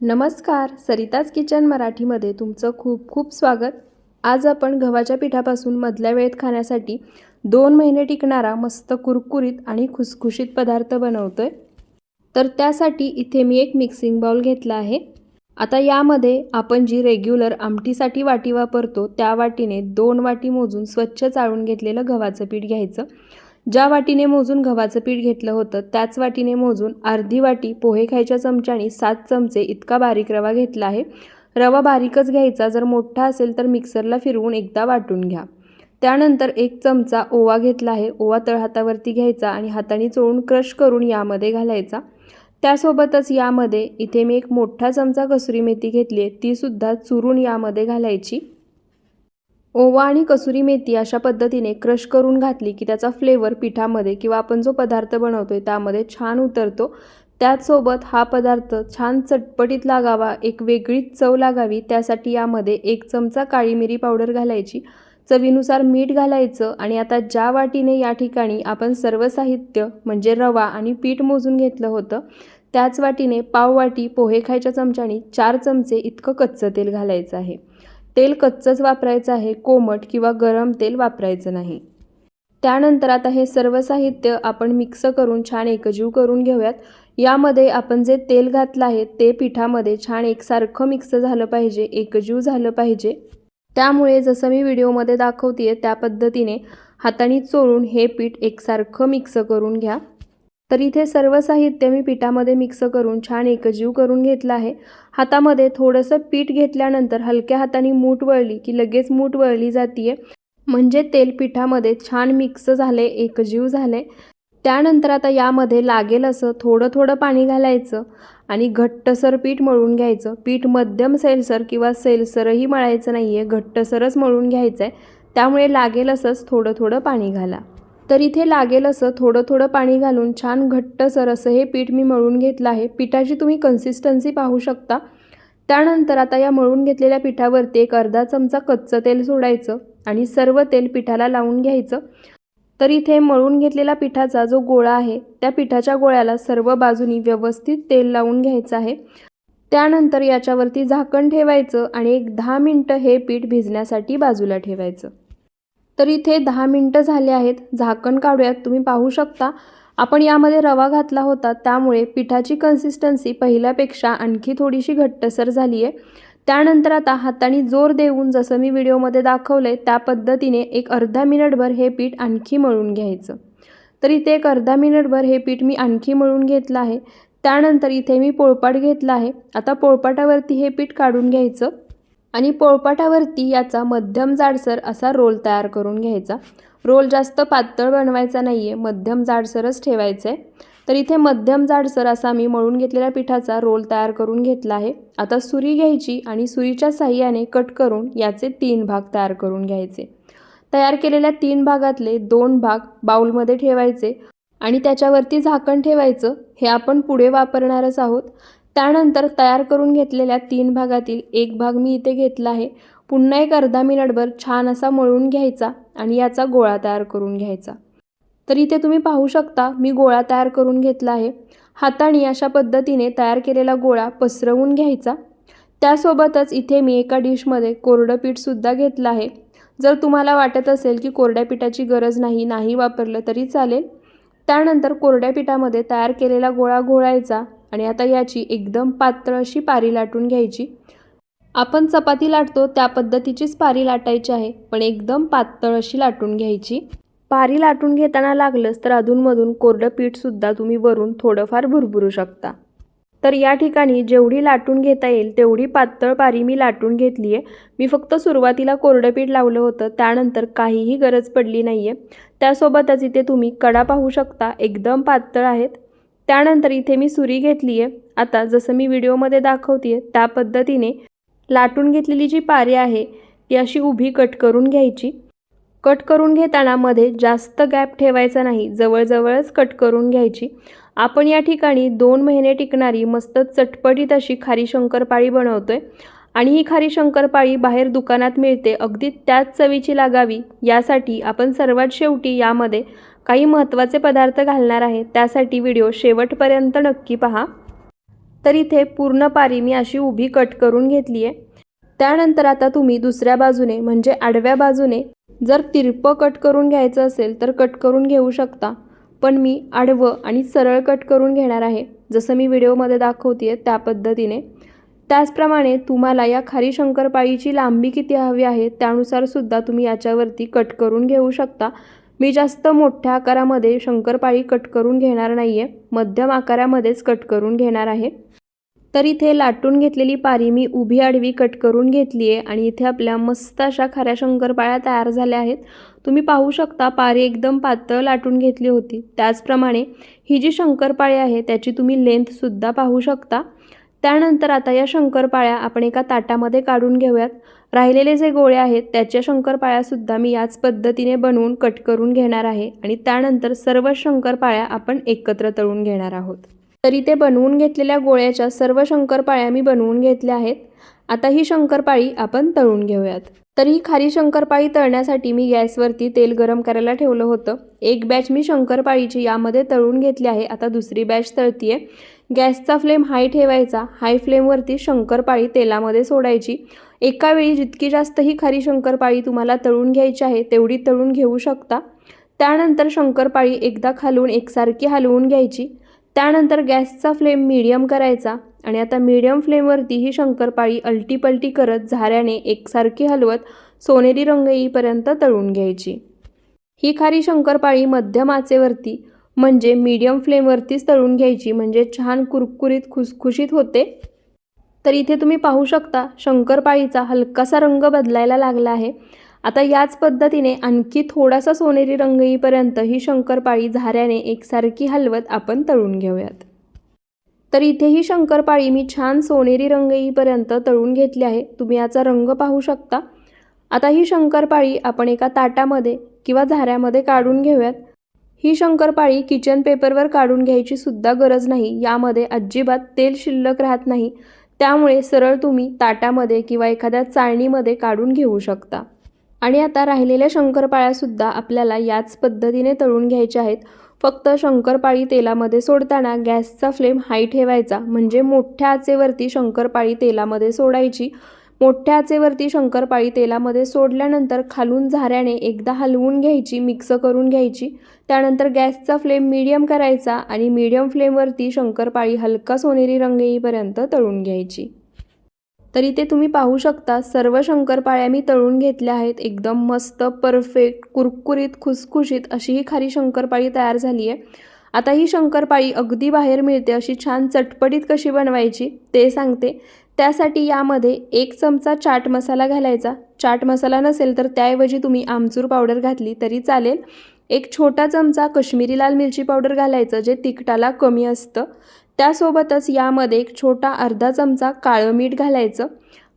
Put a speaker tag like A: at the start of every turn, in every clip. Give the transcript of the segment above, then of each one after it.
A: नमस्कार सरिताज किचन मराठीमध्ये तुमचं खूप खूप स्वागत. आज आपण गव्हाच्या पिठापासून मधल्या वेळेत खाण्यासाठी दोन महिने टिकणारा मस्त कुरकुरीत आणि खुसखुशीत पदार्थ बनवतो आहे तर त्यासाठी इथे मी एक मिक्सिंग बाउल घेतला आहे. आता यामध्ये आपण जी रेग्युलर आमटीसाठी वाटी वापरतो त्या वाटीने दोन वाटी मोजून स्वच्छ चाळून घेतलेलं गव्हाचं पीठ घ्यायचं. ज्या वाटीने मोजून गव्हाचं पीठ घेतलं होतं त्याच वाटीने मोजून अर्धी वाटी पोहे खायच्या चमच्याने सात चमचे इतका बारीक रवा घेतला आहे. रवा बारीकच घ्यायचा जर मोठा असेल तर मिक्सरला फिरवून एकदा वाटून घ्या. त्यानंतर एक चमचा ओवा घेतला आहे ओवा तळहातावरती घ्यायचा आणि हाताने चोळून क्रश करून यामध्ये घालायचा. त्यासोबतच यामध्ये इथे मी एक मोठा चमचा कसुरी मेथी घेतली आहे तीसुद्धा चुरून यामध्ये घालायची. ओवा आणि कसुरी मेथी अशा पद्धतीने क्रश करून घातली की त्याचा फ्लेवर पिठामध्ये किंवा आपण जो पदार्थ बनवतो आहे त्यामध्ये छान उतरतो. त्याचसोबत हा पदार्थ छान चटपटीत लागावा एक वेगळीच चव लागावी त्यासाठी यामध्ये एक चमचा काळी मिरी पावडर घालायची. चवीनुसार मीठ घालायचं आणि आता ज्या वाटीने या ठिकाणी आपण सर्व साहित्य म्हणजे रवा आणि पीठ मोजून घेतलं होतं त्याच वाटीने पाव वाटी पोहे खायच्या चमच्याने चार चमचे इतकं कच्चं तेल घालायचं आहे. तेल कच्चंच वापरायचं आहे कोमट किंवा गरम तेल वापरायचं नाही. त्यानंतर आता हे सर्व साहित्य आपण मिक्स करून छान एकजीव करून घेऊयात. यामध्ये आपण जे तेल घातलं आहे ते पिठामध्ये छान एकसारखं मिक्स झालं पाहिजे एकजीव झालं पाहिजे. त्यामुळे जसं मी व्हिडिओमध्ये दाखवते त्या पद्धतीने हाताने चोळून हे पीठ एकसारखं मिक्स करून घ्या. तर इथे सर्व साहित्य मी पिठामध्ये मिक्स करून छान एकजीव करून घेतलं आहे. हातामध्ये थोडंसं पीठ घेतल्यानंतर हलक्या हाताने मूठ वळली की लगेच मूठ वळली जाते म्हणजे तेल पिठामध्ये छान मिक्स झाले एकजीव झाले. त्यानंतर आता यामध्ये लागेल असं थोडं थोडं पाणी घालायचं आणि घट्टसर पीठ मळून घ्यायचं. पीठ मध्यम सैलसर किंवा सैलसरही मळायचं नाही आहे घट्टसरच मळून घ्यायचं आहे त्यामुळे लागेल असंच थोडं थोडं पाणी घाला. तर इथे लागेल असं थोडं थोडं पाणी घालून छान घट्टसर असं हे पीठ मी मळून घेतलं आहे. पिठाची तुम्ही कन्सिस्टन्सी पाहू शकता. त्यानंतर आता या मळून घेतलेल्या पिठावरती एक अर्धा चमचा कच्चं तेल सोडायचं आणि सर्व तेल पिठाला लावून घ्यायचं. तर इथे मळून घेतलेला पिठाचा जो गोळा आहे त्या पिठाच्या गोळ्याला सर्व बाजूनी व्यवस्थित तेल लावून घ्यायचं आहे. त्यानंतर याच्यावरती झाकण ठेवायचं आणि एक दहा मिनटं हे पीठ भिजण्यासाठी बाजूला ठेवायचं. तर इथे दहा मिनटं झाले आहेत. झाकण काढूयात. तुम्ही पाहू शकता. आपण यामध्ये रवा घातला होता. त्यामुळे पिठाची कन्सिस्टन्सी पहिल्यापेक्षा आणखी थोडीशी घट्टसर झाली आहे त्यानंतर आता हाताने जोर देऊन जसं मी व्हिडिओमध्ये दाखवलं आहे त्या पद्धतीने एक अर्धा मिनिटभर हे पीठ आणखी मळून घ्यायचं. तर इथे एक अर्धा मिनिटभर हे पीठ मी आणखी मळून घेतलं आहे. त्यानंतर इथे मी पोळपाट घेतला आहे. आता पोळपाटावरती हे पीठ काढून घ्यायचं. आणि पोळपाटावरती याचा मध्यम जाडसर असा रोल तयार करून घ्यायचा. रोल जास्त पातळ बनवायचा नाही आहे मध्यम जाडसरच ठेवायचं आहे तर इथे मध्यम जाडसर असा मी मळून घेतलेल्या पिठाचा रोल तयार करून घेतला आहे. आता सुरी घ्यायची आणि सुरीच्या साह्याने कट करून याचे तीन भाग तयार करून घ्यायचे. तयार केलेल्या तीन भागातले दोन भाग बाऊलमध्ये ठेवायचे आणि त्याच्यावरती झाकण ठेवायचं. हे आपण पुढे वापरणारच आहोत. त्यानंतर तयार करून घेतलेल्या तीन भागातील एक भाग मी इथे घेतला आहे. पुन्हा एक अर्धा मिनिटभर छान असा मळून घ्यायचा आणि याचा गोळा तयार करून घ्यायचा. तर इथे तुम्ही पाहू शकता मी गोळा तयार करून घेतला आहे. हाताने अशा पद्धतीने तयार केलेला गोळा पसरवून घ्यायचा. त्यासोबतच इथे मी एका डिशमध्ये कोरडं पीठसुद्धा घेतलं आहे. जर तुम्हाला वाटत असेल की कोरड्या पिठाची गरज नाही नाही वापरलं तरी चालेल. त्यानंतर कोरड्या पिठामध्ये तयार केलेला गोळा घोळायचा. आणि आता याची एकदम पातळ अशी पारी लाटून घ्यायची. आपण चपाती लाटतो त्या पद्धतीचीच पारी लाटायची आहे पण एकदम पातळ अशी लाटून घ्यायची. पारी लाटून घेताना लागलंच तर अधूनमधून कोरडं पीठसुद्धा तुम्ही वरून थोडंफार भुरभुरू शकता. तर या ठिकाणी जेवढी लाटून घेता येईल तेवढी पातळ पारी मी लाटून घेतली आहे मी फक्त सुरुवातीला कोरडं पीठ लावलं होतं त्यानंतर काहीही गरज पडली नाही आहे त्यासोबतच इथे तुम्ही कडा पाहू शकता एकदम पातळ आहेत. त्यानंतर इथे मी सुरी घेतली आहे आता जसं मी व्हिडिओमध्ये दाखवते त्या पद्धतीने लाटून घेतलेली जी पारी आहे ती अशी उभी कट करून घ्यायची. कट करून घेताना मध्ये जास्त गॅप ठेवायचा नाही जवळजवळच कट करून घ्यायची. आपण या ठिकाणी दोन महिने टिकणारी मस्त चटपटीत अशी खारी शंकरपाळी बनवतोय आणि ही खारी शंकरपाळी बाहेर दुकानात मिळते अगदी त्याच चवीची लागावी यासाठी आपण सर्वात शेवटी यामध्ये काही महत्त्वाचे पदार्थ घालणार आहे. त्यासाठी व्हिडिओ शेवटपर्यंत नक्की पहा. तर इथे पूर्ण पारी मी अशी उभी कट करून घेतली आहे त्यानंतर आता तुम्ही दुसऱ्या बाजूने म्हणजे आडव्या बाजूने जर तिरपं कट करून घ्यायचं असेल तर कट करून घेऊ शकता. पण मी आडवं आणि सरळ कट करून घेणार आहे. जसं मी व्हिडिओमध्ये दाखवते आहे त्या पद्धतीने. त्याचप्रमाणे तुम्हाला या खारी शंकरपाळीची लांबी किती हवी आहे त्यानुसार सुद्धा तुम्ही याच्यावरती कट करून घेऊ शकता. मी जास्त मोठ्या आकारामध्ये शंकरपाळी कट करून घेणार नाही आहे मध्यम आकारामध्येच कट करून घेणार आहे. तर इथे लाटून घेतलेली पारी मी उभी आडवी कट करून घेतली आहे आणि इथे आपल्या मस्त अशा खाऱ्या शंकरपाळ्या तयार झाल्या आहेत. तुम्ही पाहू शकता पारी एकदम पातळ लाटून घेतली होती. त्याचप्रमाणे ही जी शंकरपाळी आहे त्याची तुम्ही लेंथसुद्धा पाहू शकता. त्यानंतर आता या शंकरपाळ्या आपण एका ताटामध्ये काढून घेऊयात. राहिलेले जे गोळे आहेत त्याच्या शंकरपाळ्यासुद्धा मी याच पद्धतीने बनवून कट करून घेणार आहे आणि त्यानंतर सर्व शंकरपाळ्या आपण एकत्र तळून घेणार आहोत. तर इथे बनवून घेतलेल्या गोळ्याच्या सर्व शंकरपाळ्या मी बनवून घेतल्या आहेत. आता ही शंकरपाळी आपण तळून घेऊयात. तर ही खारी शंकरपाळी तळण्यासाठी मी गॅसवरती तेल गरम करायला ठेवलं होतं. एक बॅच मी शंकरपाळीची यामध्ये तळून घेतली आहे. आता दुसरी बॅच तळतीये. गॅसचा फ्लेम हाय ठेवायचा. हाय फ्लेमवरती शंकरपाळी तेलामध्ये सोडायची. एका वेळी जितकी जास्त ही खारी शंकरपाळी तुम्हाला तळून घ्यायची आहे तेवढी तळून घेऊ शकता. त्यानंतर शंकरपाळी एकदा खालून एकसारखी हलवून घ्यायची. त्यानंतर गॅसचा फ्लेम मीडियम करायचा आणि आता मीडियम फ्लेमवरती ही शंकरपाळी अलटीपलटी करत झाऱ्याने एकसारखी हलवत सोनेरी रंग येईपर्यंत तळून घ्यायची. ही खारी शंकरपाळी मध्यम आचेवरती म्हणजे मीडियम फ्लेमवरतीच तळून घ्यायची म्हणजे छान कुरकुरीत खुसखुशीत होते. तर इथे तुम्ही पाहू शकता शंकरपाळीचा हलकासा रंग बदलायला लागला आहे. आता याच पद्धतीने आणखी थोडासा सोनेरी रंग येईपर्यंत ही शंकरपाळी झाऱ्याने एकसारखी हलवत आपण तळून घेऊयात. तर इथे ही शंकरपाळी मी छान सोनेरी रंग येईपर्यंत तळून घेतली आहे. तुम्ही याचा रंग पाहू शकता. आता ही शंकरपाळी आपण एका ताटामध्ये किंवा झाऱ्यामध्ये काढून घेऊयात. ही शंकरपाळी किचन पेपरवर काढून घ्यायची सुद्धा गरज नाही. यामध्ये अजिबात तेल शिल्लक राहत नाही. त्यामुळे सरळ तुम्ही ताटामध्ये किंवा एखाद्या चाळणीमध्ये काढून घेऊ शकता. आणि आता राहिलेल्या शंकरपाळ्यासुद्धा आपल्याला याच पद्धतीने तळून घ्यायच्या आहेत. फक्त शंकरपाळी तेलामध्ये सोडताना गॅसचा फ्लेम हाय ठेवायचा. म्हणजे मोठ्या आचेवरती शंकरपाळी तेलामध्ये सोडायची. मोठ्या आचेवरती शंकरपाळी तेलामध्ये सोडल्यानंतर खालून झाऱ्याने एकदा हलवून घ्यायची मिक्स करून घ्यायची. त्यानंतर गॅसचा फ्लेम मीडियम करायचा आणि मीडियम फ्लेमवरती शंकरपाळी हलका सोनेरी रंग येईपर्यंत तळून घ्यायची. तर इथे तुम्ही पाहू शकता सर्व शंकरपाळ्या मी तळून घेतल्या आहेत. एकदम मस्त परफेक्ट कुरकुरीत खुसखुशीत अशी ही खारी शंकरपाळी तयार झाली आहे. आता ही शंकरपाळी अगदी बाहेर मिळते अशी छान चटपटीत कशी बनवायची ते सांगते. त्यासाठी यामध्ये एक चमचा चाट मसाला घालायचा. चाट मसाला नसेल तर त्याऐवजी तुम्ही आमचूर पावडर घातली तरी चालेल. एक छोटा चमचा कश्मीरी लाल मिरची पावडर घालायचं जे तिखटाला कमी असतं. त्यासोबतच यामध्ये एक छोटा अर्धा चमचा काळं मीठ घालायचं.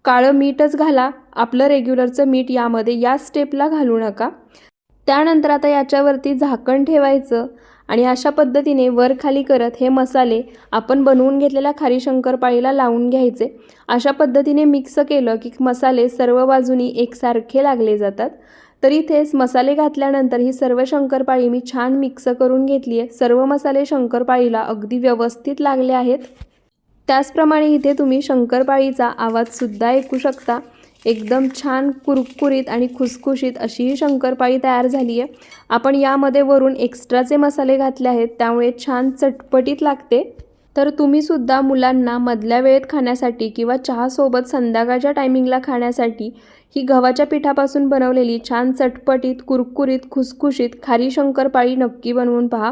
A: काळं मीठच घाला. आपलं रेग्युलरचं मीठ यामध्ये या स्टेपला घालू नका. त्यानंतर आता याच्यावरती झाकण ठेवायचं आणि अशा पद्धतीने वर खाली करत हे मसाले आपण बनवून घेतलेल्या खारी शंकरपाळीला लावून घ्यायचे. अशा पद्धतीने मिक्स केलं की मसाले सर्व बाजूनी एकसारखे लागले जातात. तर इथेच मसाले घातल्यानंतर ही सर्व शंकरपाळी मी छान मिक्स करून घेतली आहे. सर्व मसाले शंकरपाळीला अगदी व्यवस्थित लागले आहेत. त्याचप्रमाणे इथे तुम्ही शंकरपाळीचा आवाजसुद्धा ऐकू शकता. एकदम छान कुरकुरीत आणि खुसखुशीत अशी ही शंकरपाळी तयार झाली आहे. आपण यामध्ये वरून एक्स्ट्राचे मसाले घातले आहेत त्यामुळे छान चटपटीत लागते. तर तुम्हीसुद्धा मुलांना मधल्या वेळेत खाण्यासाठी किंवा चहासोबत संध्याकाळच्या टायमिंगला खाण्यासाठी ही गव्हाच्या पिठापासून बनवलेली छान चटपटीत कुरकुरीत खुसखुशीत खारी शंकरपाळी नक्की बनवून पहा.